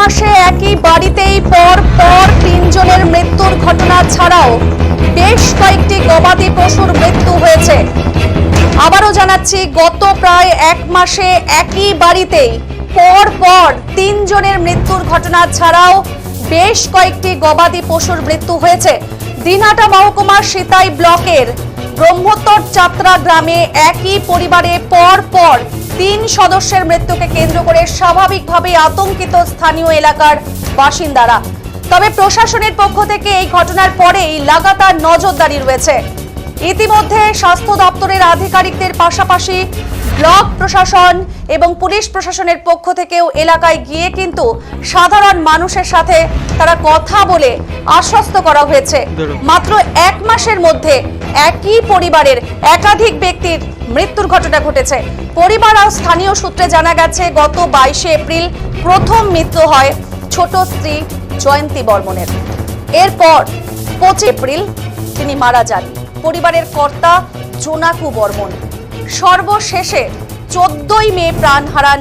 মাসে একই বাড়িতেই পর পর তিনজনের মৃত্যুর ঘটনা ছাড়াও বেশ কয়েকটি গবাদি পশুর মৃত্যু হয়েছে। আবারও জানাচ্ছি, গত প্রায় এক মাসে একই বাড়িতেই পর পর তিনজনের মৃত্যুর ঘটনা ছাড়াও বেশ কয়েকটি গবাদি পশুর মৃত্যু হয়েছে। দিনহাটা মহকুমার সিতাই ব্লকের ব্রহ্মোত্তর যাত্রা গ্রামে একই পরিবারে পর পর তিন সদস্যের মৃত্যুকে কেন্দ্র করে স্বাভাবিকভাবে আতঙ্কিত স্থানীয় এলাকার বাসিন্দারা। তবে প্রশাসনের পক্ষ থেকে এই ঘটনার পরেই লাগাতার নজরদারি রয়েছে। ইতিমধ্যে স্বাস্থ্য দপ্তরের আধিকারিকদের পাশাপাশি ব্লক প্রশাসন এবং পুলিশ প্রশাসনের পক্ষ থেকেও এলাকায় গিয়ে কিন্তু সাধারণ মানুষের সাথে তারা কথা বলে আশ্বস্ত করা হয়েছে। মাত্র এক মাসের মধ্যে একই পরিবারের একাধিক ব্যক্তির মৃত্যুর ঘটনা ঘটেছে। পরিবার আর স্থানীয় সূত্রে জানা গেছে গত বাইশে এপ্রিল প্রথম মৃত্যু হয় ছোট স্ত্রী জয়ন্তী বর্মনের। এরপর পঁচিশ এপ্রিল তিনি মারা যান। পরিবারের কর্তা জোনাকু বর্মন। সর্বশেষে চোদ্দই মে প্রাণ হারান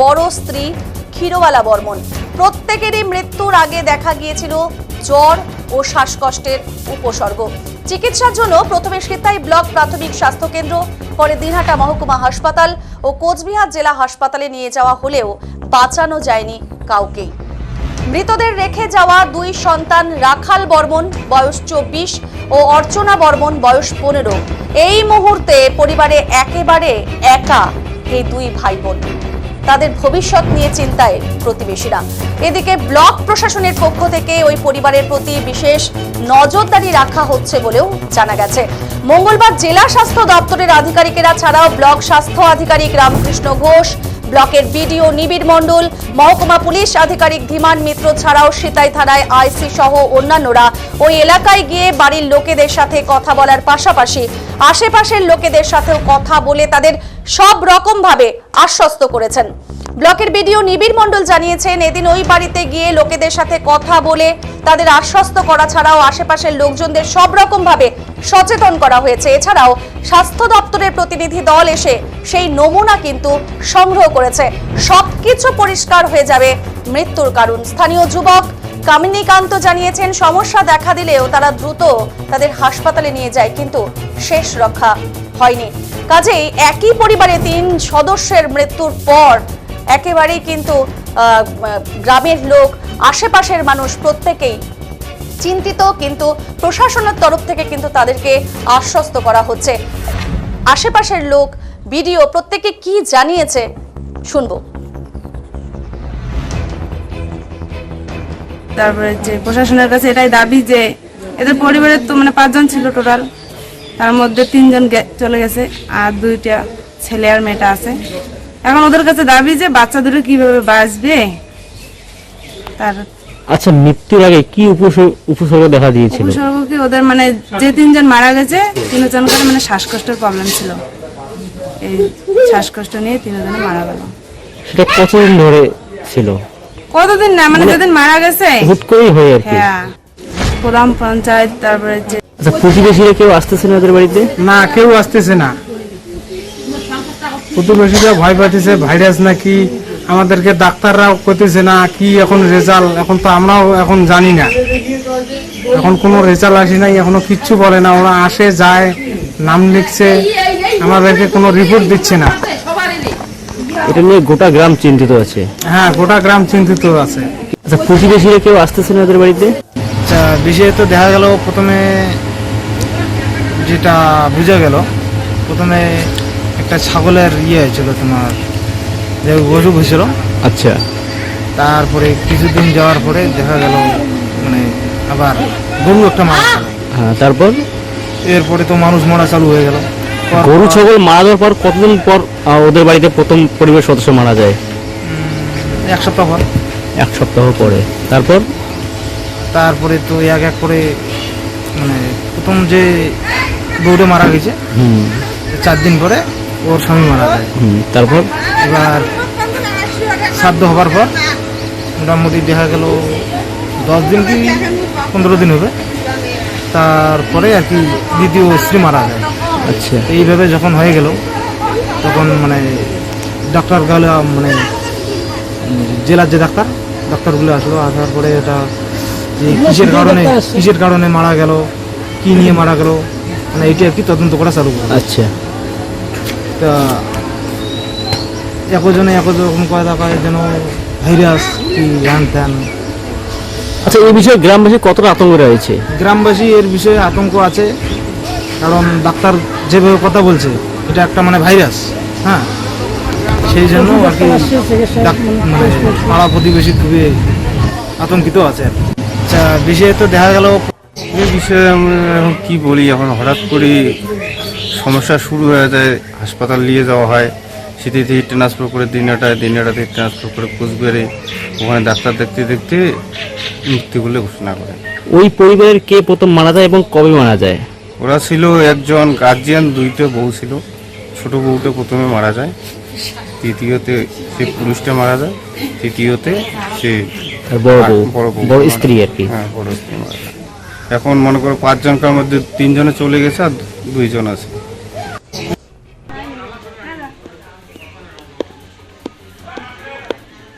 বড় স্ত্রী ক্ষীরওয়ালা বর্মন। প্রত্যেকেরই মৃত্যুর আগে দেখা গিয়েছিল জ্বর ও শ্বাসকষ্টের উপসর্গ। চিকিৎসার জন্য প্রথমে সিতাই ব্লক প্রাথমিক স্বাস্থ্য কেন্দ্র পরে দিনহাটা মহকুমা হাসপাতাল ও কোচবিহার জেলা হাসপাতালে নিয়ে যাওয়া হলেও বাঁচানো যায়নি কাউকেই। মৃতদের রেখে যাওয়া দুই সন্তান রাখাল বর্মন, বয়স চব্বিশ, ও অর্চনা বর্মন, বয়স পনেরো। এই মুহূর্তে পরিবারে একেবারে একা এই দুই ভাই বোন তাদের ভবিষ্যৎ নিয়ে চিন্তায় প্রতিবেশীরা। এদিকে ব্লক প্রশাসনের পক্ষ থেকে ওই পরিবারের প্রতি বিশেষ নজরদারি রাখা হচ্ছে বলেও জানা গেছে। মঙ্গলবার জেলা স্বাস্থ্য দপ্তরের আধিকারিকেরা ছাড়াও ব্লক স্বাস্থ্য আধিকারিক রামকৃষ্ণ ঘোষ ব্লকের বিডিও নিবিড় মণ্ডল, মহকুমা পুলিশ আধিকারিক ধীমান মিত্র ছাড়াও সিতাই থানায় আইসি সহ অন্যান্যরা ওই এলাকায় গিয়ে বাড়ির লোকেদের সাথে কথা বলার পাশাপাশি আশেপাশের লোকেদের সাথেও কথা বলে তাদের সব রকম ভাবে আশ্বস্ত করেছেন। ব্লকের বিডিও নিবিড় মণ্ডল জানিয়েছেন, এদিন ওই বাড়িতে গিয়ে লোকেদের সাথে কথা বলে তাদের আশ্বস্ত করা ছাড়াও আশেপাশের লোকজনদের সব রকম ভাবে সচেতন করা হয়েছে। এছাড়াও স্বাস্থ্য দপ্তরের প্রতিনিধি দল এসে সেই নমুনা কিন্তু সংগ্রহ করেছে। সবকিছু পরিষ্কার হয়ে যাবে মৃত্যুর কারণ। স্থানীয় যুবক কামিনীকান্ত জানিয়েছেন, সমস্যা দেখা দিলেও তারা দ্রুত তাদের হাসপাতালে নিয়ে যায়, কিন্তু শেষ রক্ষা হয়নি। কাজেই একই পরিবারে তিন সদস্যের মৃত্যুর পর একেবারেই কিন্তু গ্রামের লোক, আশেপাশের মানুষ প্রত্যেকেই চিন্তিত, কিন্তু প্রশাসনের তরফ থেকে কিন্তু তাদেরকে আশ্বস্ত করা হচ্ছে। আশেপাশের লোক ভিডিও প্রত্যেকে কি জানিয়েছে শুনব। তারপরে যে প্রশাসনের কাছে এটাই দাবি যে এদের পরিবারের তো মানে পাঁচজন ছিল টোটাল। তার মধ্যে তিনজন চলে গেছে আর দুইটা ছেলে আর মেয়েটা আছে। এখন ওদের কাছে দাবি যে বাচ্চা দুটো কীভাবে বাঁচবে? তার আচ্ছা মৃত্যুর আগে কি উপসর্গ উপসর্গ দেখা দিয়েছিল? উপসর্গ কি ওদের মানে যে তিনজন মারা গেছে তিনজনকার মানে শ্বাসকষ্টের প্রবলেম ছিল। এই শ্বাসকষ্ট নিয়ে তিনজনে মারা গেল। সেটা কতদিন ধরে ছিল? কতদিন না মানে যেদিন মারা গেছে। হুট করেই হয় আর কি। হ্যাঁ। গ্রাম পঞ্চায়েত তারপরে যে আচ্ছা প্রতিবেশীরা কেউ আসতেছে না ওদের বাড়িতে? না কেউ আসতেছে না। প্রতিবেশীরা ভয় পাচ্ছে ভাইরাস নাকি আমাদেরকে ডাক্তাররাও করতেছে না কি এখন রেজাল্ট? এখন তো আমরাও এখন জানি না। এখন কোনো রেজাল্ট আসে নাই এখনও কিচ্ছু বলে না। ওরা আসে যায় নাম লিখছে আমাদেরকে কোনো রিপোর্ট দিচ্ছে না। এটা নিয়ে গোটা গ্রাম চিন্তিত আছে। হ্যাঁ গোটা গ্রাম চিন্তিত আছে। আচ্ছা প্রতিবেশীরা কেউ আসতেছে না ওদের বাড়িতে? আচ্ছা বিষয়ে তো দেখা গেল প্রথমে যেটা বোঝা গেল প্রথমে একটা ছাগলের ইয়ে হয়েছিল তোমার যে অসুখ হয়েছিল আচ্ছা। তারপরে কিছুদিন যাওয়ার পরে দেখা গেল মানে আবার গরু একটা মারা গেল। হ্যাঁ তারপর? এরপরে তো মানুষ মরা চালু হয়ে গেল। গরু ছাগল মারা যাওয়ার পর কতদিন পর ওদের বাড়িতে প্রথম পরিবার সদস্য মারা যায়? এক সপ্তাহ পর। এক সপ্তাহ পরে। তারপর? তারপরে তো এক এক করে মানে প্রথম যে গরুটা মারা গেছে চার দিন পরে ওর স্বামী মারা যায়। তারপর? এবার শ্রাদ্ধ হবার পর মোটামুটি দেখা গেল দশ দিন কি পনেরো দিন হবে। তারপরে আর কি দ্বিতীয় স্ত্রী মারা যায়। আচ্ছা। এইভাবে যখন হয়ে গেল তখন মানে ডাক্তার গেলে মানে জেলার যে ডাক্তার ডাক্তারগুলো আসলো আসার পরে এটা যে কিসের কারণে কিসের কারণে মারা গেল কি নিয়ে মারা গেল মানে এটা আর কি তদন্ত করা চালু আচ্ছা। তা একজনে একরকম কথা কয় যেন ভাইরাস কি হ্যান ত্যান আচ্ছা এই বিষয়ে গ্রামবাসী কতটা আতঙ্ক রয়েছে? গ্রামবাসী এর বিষয়ে আতঙ্ক আছে কারণ ডাক্তার যেভাবে কথা বলছে এটা একটা মানে ভাইরাস হ্যাঁ? সেই জন্য আর কি মানে পাড়া প্রতিবেশী খুবই আতঙ্কিত আছে আচ্ছা বিষয়ে তো দেখা গেল এই বিষয়ে আমরা এখন কি বলি? এখন হঠাৎ করে সমস্যা শুরু হয়ে যায় হাসপাতাল নিয়ে যাওয়া হয়। সেটি থেকে ট্রান্সফার করে দিনাটায় দিনাটা থেকে ট্রান্সফার করে কুচবিহারে ওখানে ডাক্তার দেখতে দেখতে মৃত্যু বলে ঘোষণা করে। ওই পরিবারের কে প্রথম মারা যায় এবং কবে মারা যায়? ওরা ছিল একজন গার্জিয়ান দুইটা বউ ছিল। ছোট বউটা প্রথমে মারা যায় তৃতীয়তে সে পুরুষটা মারা যায় তৃতীয়তে সে বড় বউ বড় স্ত্রী আর কি। হ্যাঁ বড় স্ত্রী মারা যায়। এখন মনে করো পাঁচজনকার মধ্যে তিনজনে চলে গেছে আর দুইজন আছে।